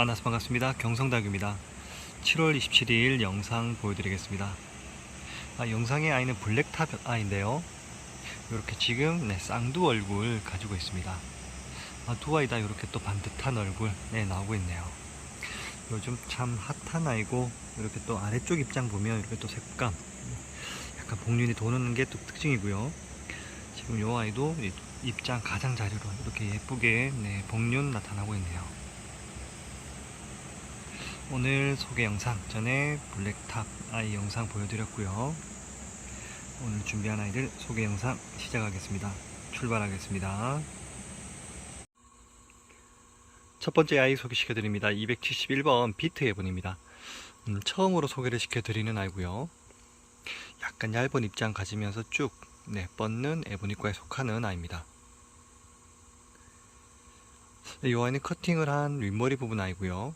만나서 반갑습니다. 경성닭입니다. 7월 27일 영상 보여드리겠습니다. 아, 영상의 아이는 블랙탑 아이인데요. 이렇게 지금 네, 쌍두 얼굴 가지고 있습니다. 아, 두 아이 다 이렇게 또 반듯한 얼굴 네, 나오고 있네요. 요즘 참 핫한 아이고 이렇게 또 아래쪽 입장 보면 이렇게 또 색감 약간 복륜이 도는 게 또 특징이고요. 지금 이 아이도 이 입장 가장 자리로 이렇게 예쁘게 네, 복륜 나타나고 있네요. 오늘 소개 영상 전에 블랙탑 아이 영상 보여드렸고요. 오늘 준비한 아이들 소개 영상 시작하겠습니다. 출발하겠습니다. 첫 번째 아이 소개시켜 드립니다. 271번 비트 에본입니다. 음, 처음으로 소개를 시켜 드리는 아이고요. 약간 얇은 입장 가지면서 쭉 네, 뻗는 에보니과에 속하는 아이입니다. 네, 이 아이는 커팅을 한 윗머리 부분 아이고요.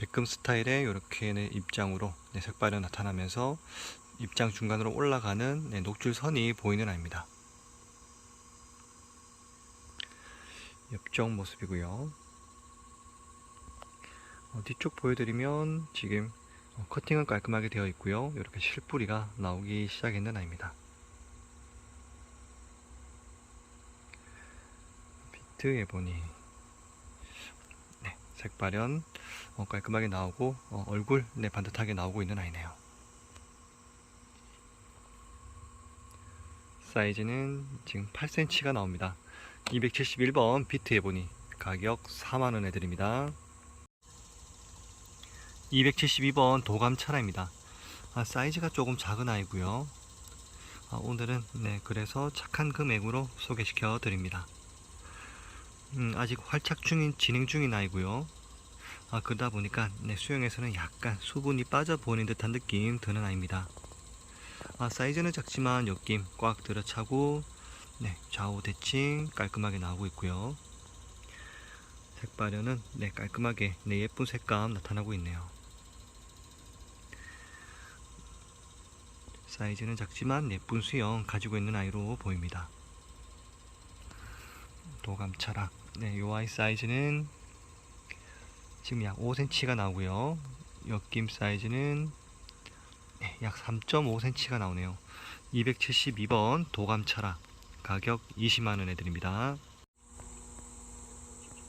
백금 스타일의 이렇게 입장으로 네, 색발이 나타나면서 입장 중간으로 올라가는 네, 녹줄 선이 보이는 아이입니다. 옆쪽 모습이고요. 어, 뒤쪽 보여드리면 지금 어, 커팅은 깔끔하게 되어 있고요. 이렇게 실뿌리가 나오기 시작했는 아이입니다. 비트 에보니 네, 색 발현 어, 깔끔하게 나오고 어, 얼굴 네, 반듯하게 나오고 있는 아이네요. 사이즈는 지금 8cm가 나옵니다. 271번 비트 에보니 가격 4만원에 드립니다. 272번 도감 차라입니다. 아, 사이즈가 조금 작은 아이고요. 아, 오늘은 네 그래서 착한 금액으로 소개시켜 드립니다. 음, 아직 활착 중인 진행 중인 아이고요. 아, 그러다 보니까 네, 수영에서는 약간 수분이 빠져 보이는 듯한 느낌 드는 아이입니다. 아, 사이즈는 작지만 옆김 꽉 들어차고 네, 좌우 대칭 깔끔하게 나오고 있고요. 색 발현은 네, 깔끔하게 네, 예쁜 색감 나타나고 있네요. 사이즈는 작지만 예쁜 수영 가지고 있는 아이로 보입니다. 도감 차락. 네, 요 아이 사이즈는 지금 약 5cm가 나오고요. 옆김 사이즈는 네, 약 3.5cm가 나오네요. 272번 도감 차락. 가격 20만원에 드립니다.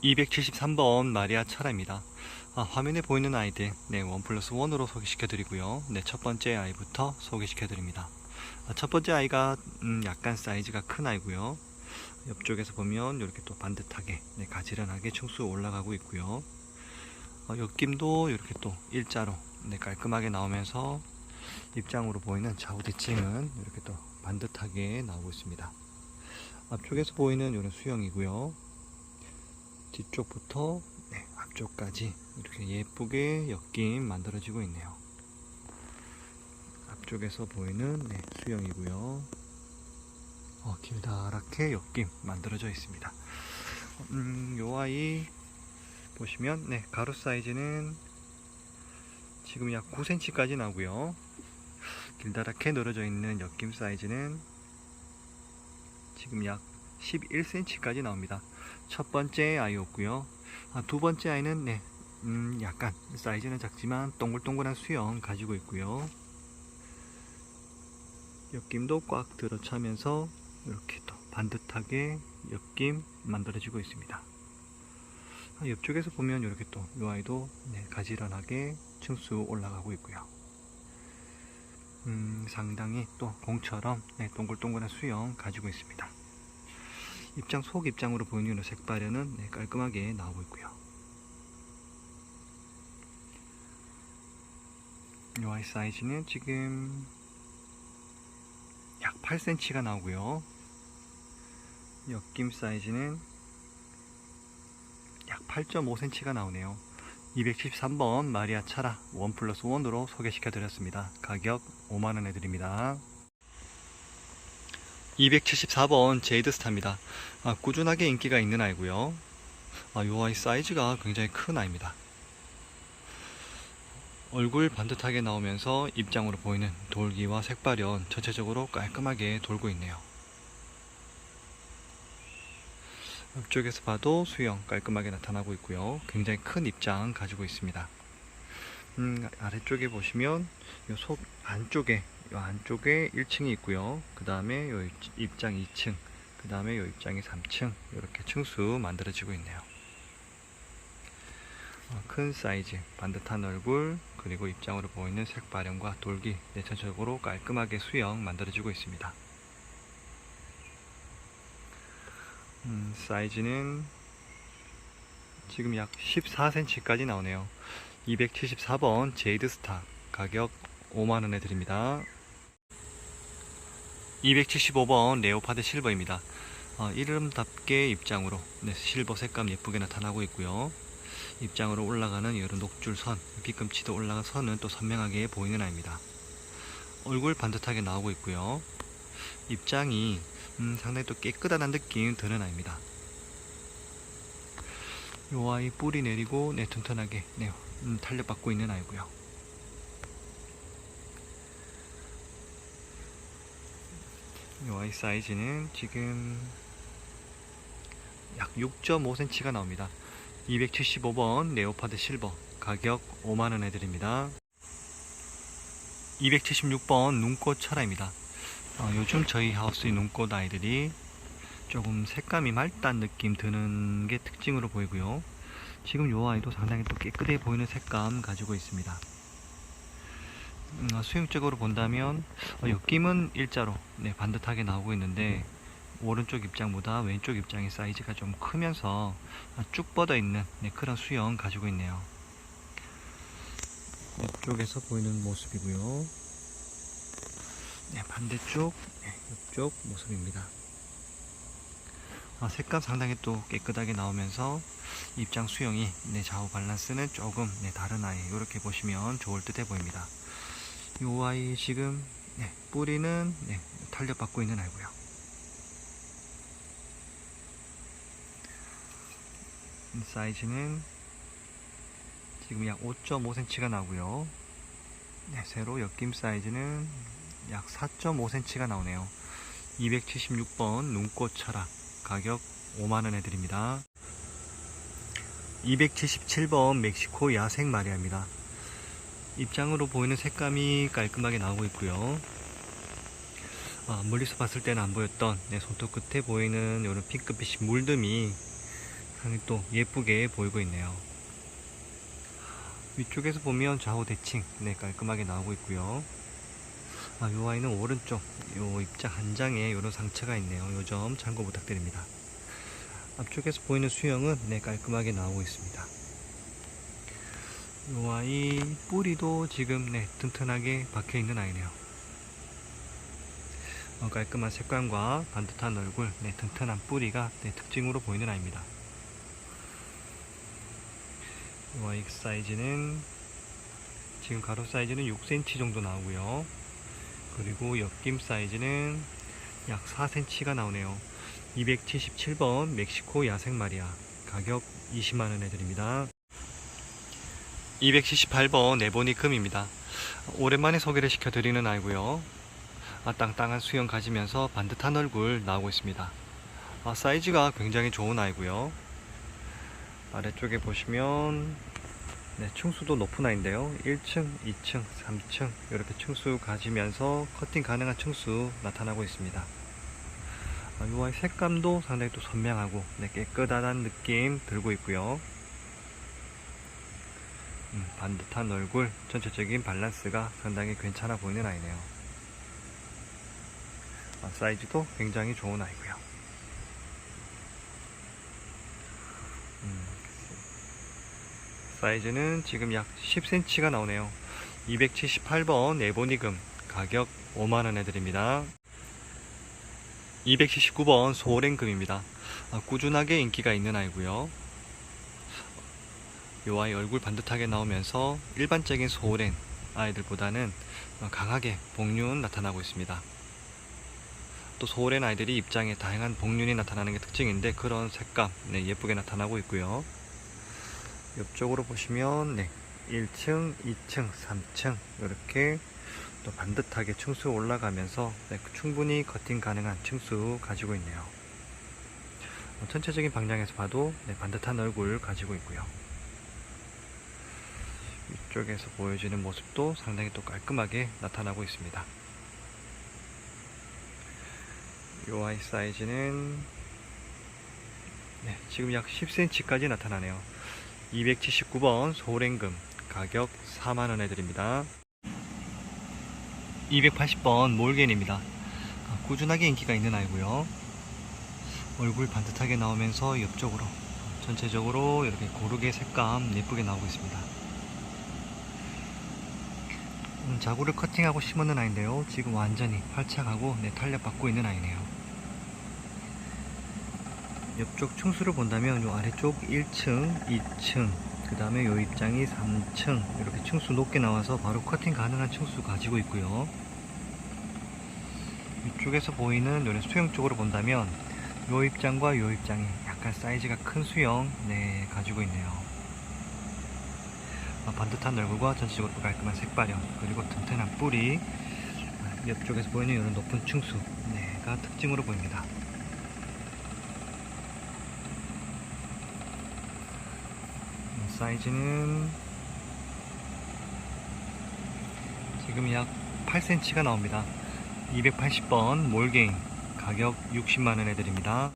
273번 마리아 차라입니다. 아, 화면에 보이는 아이들 네, 원 플러스 원으로 소개시켜 드리고요. 네, 첫 번째 아이부터 소개시켜 드립니다. 아, 첫 번째 아이가 음, 약간 사이즈가 큰 아이고요. 옆쪽에서 보면 이렇게 또 반듯하게 네, 가지런하게 충수 올라가고 있고요. 어, 옆김도 이렇게 또 일자로 네, 깔끔하게 나오면서 입장으로 보이는 좌우 대칭은 이렇게 또 반듯하게 나오고 있습니다. 앞쪽에서 보이는 이런 수영이고요. 뒤쪽부터 네, 앞쪽까지 이렇게 예쁘게 엮임 만들어지고 있네요. 앞쪽에서 보이는 네, 수영이고요. 어, 길다랗게 엮임 만들어져 있습니다. 음, 요 아이 보시면 네, 가루 사이즈는 지금 약 9cm까지 나오고요. 길다랗게 늘어져 있는 엮임 사이즈는 지금 약 11cm까지 나옵니다. 첫 번째 아이였고요. 아, 두 번째 아이는 네, 음, 약간 사이즈는 작지만 동글동글한 수영 가지고 있고요. 엮임도 꽉 들어차면서 이렇게 또 반듯하게 엮임 만들어지고 있습니다. 아, 옆쪽에서 보면 이렇게 또 이 아이도 네, 가지런하게 층수 올라가고 있고요. 음, 상당히 또 공처럼 네, 동글동글한 수영 가지고 있습니다. 입장 속 입장으로 보이는 색발에는 네, 깔끔하게 나오고 있고요. 이 아이 사이즈는 지금 약 8cm가 나오고요. 옆김 사이즈는 약 8.5cm가 나오네요. 273번 마리아 차라 원 플러스 원으로 소개시켜 드렸습니다. 가격 5만원에 드립니다. 274번 제이드스타입니다. 아, 꾸준하게 인기가 있는 아이고요. 아, 요 아이 사이즈가 굉장히 큰 아이입니다. 얼굴 반듯하게 나오면서 입장으로 보이는 돌기와 색발현 전체적으로 깔끔하게 돌고 있네요. 옆쪽에서 봐도 수영 깔끔하게 나타나고 있고요. 굉장히 큰 입장 가지고 있습니다. 음, 아래쪽에 보시면 요속 안쪽에 요 안쪽에 1층이 있고요. 그 다음에 요 입장 2층, 그 다음에 요 입장이 3층 이렇게 층수 만들어지고 있네요. 어, 큰 사이즈, 반듯한 얼굴, 그리고 입장으로 보이는 색 발현과 돌기, 네, 전체적으로 깔끔하게 수영 만들어지고 있습니다. 음, 사이즈는 지금 약 14cm까지 나오네요. 274번 제이드 스타 가격 5만원에 드립니다. 275번 레오파드 실버입니다. 어, 이름답게 입장으로 네, 실버 색감 예쁘게 나타나고 있고요. 입장으로 올라가는 이런 녹줄선, 뒤꿈치도 올라간 선은 또 선명하게 보이는 아이입니다. 얼굴 반듯하게 나오고 있고요. 입장이 음, 상당히 또 깨끗한 느낌 드는 아이입니다. 요 아이 뿌리 내리고 네, 튼튼하게 네, 음, 탄력받고 있는 아이고요. 요 아이 사이즈는 지금 약 6.5cm가 나옵니다. 275번 레오파드 실버 가격 5만원에 드립니다. 276번 눈꽃 철화입니다. 어, 요즘 저희 하우스의 눈꽃 아이들이 조금 색감이 맑다는 느낌 드는 게 특징으로 보이고요. 지금 요 아이도 상당히 또 깨끗해 보이는 색감 가지고 있습니다. 음, 어, 수영적으로 본다면 어, 옆김은 일자로 네, 반듯하게 나오고 있는데 오른쪽 입장보다 왼쪽 입장의 사이즈가 좀 크면서 아, 쭉 뻗어 있는 네, 그런 수영 가지고 있네요. 이쪽에서 보이는 모습이고요. 네, 반대쪽 네, 이쪽 모습입니다. 아, 색감 상당히 또 깨끗하게 나오면서 입장 수영이 네, 좌우 밸런스는 조금 네, 다른 아이 이렇게 보시면 좋을 듯해 보입니다. 이 아이 지금 네, 뿌리는 네, 탄력받고 있는 아이고요. 사이즈는 지금 약 5.5cm가 나오고요. 네, 세로 옆김 사이즈는 약 4.5cm가 나오네요. 276번 눈꽃 철학 가격 5만원에 드립니다. 277번 멕시코 야생 마리아입니다. 입장으로 보이는 색감이 깔끔하게 나오고 있고요. 아, 멀리서 봤을 때는 안 보였던 네, 손톱 끝에 보이는 이런 핑크빛이 물듬이 상당히 또 예쁘게 보이고 있네요. 위쪽에서 보면 좌우 대칭 네, 깔끔하게 나오고 있고요. 아, 이 아이는 오른쪽 요 입장 한 장에 이런 상처가 있네요. 요 점 참고 부탁드립니다. 앞쪽에서 보이는 수영은 네, 깔끔하게 나오고 있습니다. 이 아이 뿌리도 지금 네, 튼튼하게 박혀 있는 아이네요. 어, 깔끔한 색감과 반듯한 얼굴, 네, 튼튼한 뿌리가 네, 특징으로 보이는 아이입니다. 이 아이 사이즈는 지금 가로 사이즈는 6cm 정도 나오고요. 그리고 옆김 사이즈는 약 4cm가 나오네요. 277번 멕시코 야생 마리아 가격 20만원에 드립니다. 278번 네보니금입니다. 오랜만에 소개를 시켜드리는 아이고요. 아, 땅땅한 수영 가지면서 반듯한 얼굴 나오고 있습니다. 아, 사이즈가 굉장히 좋은 아이고요. 아래쪽에 보시면 네, 층수도 높은 아이인데요. 1층, 2층, 3층 이렇게 층수 가지면서 커팅 가능한 층수 나타나고 있습니다. 아, 이 색감도 상당히 또 선명하고 네, 깨끗하다는 느낌 들고 있고요. 음, 반듯한 얼굴, 전체적인 밸런스가 상당히 괜찮아 보이는 아이네요. 아, 사이즈도 굉장히 좋은 아이고요. 음, 사이즈는 지금 약 10cm가 나오네요. 278번 에보니금 가격 5만원에 드립니다. 279번 소랭금입니다. 아, 꾸준하게 인기가 있는 아이고요. 요 아이 얼굴 반듯하게 나오면서 일반적인 소랭 아이들보다는 강하게 복륜 나타나고 있습니다. 또 소렌 아이들이 입장에 다양한 복륜이 나타나는 게 특징인데 그런 색감 네, 예쁘게 나타나고 있고요. 옆쪽으로 보시면 네, 1층, 2층, 3층 이렇게 또 반듯하게 층수 올라가면서 네, 충분히 커팅 가능한 층수 가지고 있네요. 뭐 전체적인 방향에서 봐도 네, 반듯한 얼굴 가지고 있고요. 이쪽에서 보여지는 모습도 상당히 또 깔끔하게 나타나고 있습니다. 이 아이 사이즈는 네, 지금 약 10cm까지 나타나네요. 279번 소랭금 가격 4만원에 드립니다. 280번 몰겐입니다. 아, 꾸준하게 인기가 있는 아이고요. 얼굴 반듯하게 나오면서 옆쪽으로 전체적으로 이렇게 고르게 색감 예쁘게 나오고 있습니다. 음, 자구를 커팅하고 심었는 아이인데요. 지금 완전히 활착하고 네, 탄력 받고 있는 아이네요. 옆쪽 층수를 본다면 요 아래쪽 1층, 2층, 그 다음에 요 입장이 3층 이렇게 층수 높게 나와서 바로 커팅 가능한 층수 가지고 있고요. 이쪽에서 보이는 요런 수영 쪽으로 본다면 요 입장과 요 입장이 약간 사이즈가 큰 수영 네 가지고 있네요. 아, 반듯한 얼굴과 전체적으로 깔끔한 색발형 그리고 튼튼한 뿌리 아, 옆쪽에서 보이는 이런 높은 층수 네가 특징으로 보입니다. 음, 사이즈는 지금 약 8cm가 나옵니다. 280번 몰게임 가격 60만원에 드립니다.